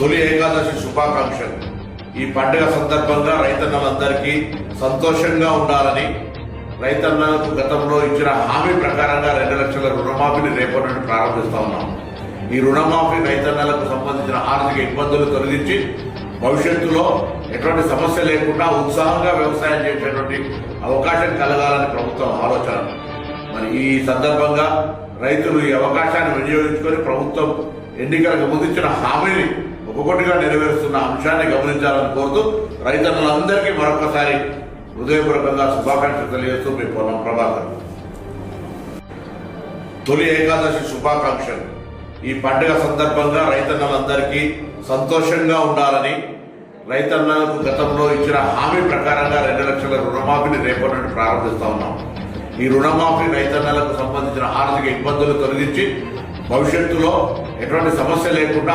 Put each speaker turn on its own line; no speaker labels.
తొలి ఏకాదశి శుభాకాంక్షలు. ఈ పండుగ సందర్భంగా రైతన్నలందరికీ సంతోషంగా ఉండాలని రైతన్నలకు గతంలో ఇచ్చిన హామీ ప్రకారంగా రెండు లక్షల రుణమాఫీని రేపటి నుండి ప్రారంభిస్తా ఉన్నాం. ఈ రుణమాఫీ రైతన్నలకు సంబంధించిన ఆర్థిక ఇబ్బందులు తొలగించి భవిష్యత్తులో ఎటువంటి సమస్య లేకుండా ఉత్సాహంగా వ్యవసాయం చేసేటువంటి అవకాశం కలగాలని ప్రభుత్వం ఆలోచన. మరి ఈ సందర్భంగా రైతులు ఈ అవకాశాన్ని వినియోగించుకొని ప్రభుత్వం ఎన్నికలకు ముందు ఇచ్చిన హామీని ఒక్కొక్కటిగా నెరవేరుస్తున్న అంశాన్ని గమనించాలని కోరుతూ రైతన్నులందరికీ మరొకసారి హృదయపూర్వకంగా శుభాకాంక్షలు తెలియజేస్తూ మీ పొలం ప్రభాకర్. తొలి ఏకాదశి శుభాకాంక్షలు. ఈ పండుగ సందర్భంగా రైతన్నలందరికీ సంతోషంగా ఉండాలని రైతన్నలకు గతంలో ఇచ్చిన హామీ ప్రకారంగా రెండు లక్షల రుణమాఫీని రేపటి నుండి ప్రారంభిస్తా ఉన్నాం. ఈ రుణమాఫీ రైతన్నలకు సంబంధించిన ఆర్థిక ఇబ్బందులు తొలగించి భవిష్యత్తులో ఎటువంటి సమస్య లేకుండా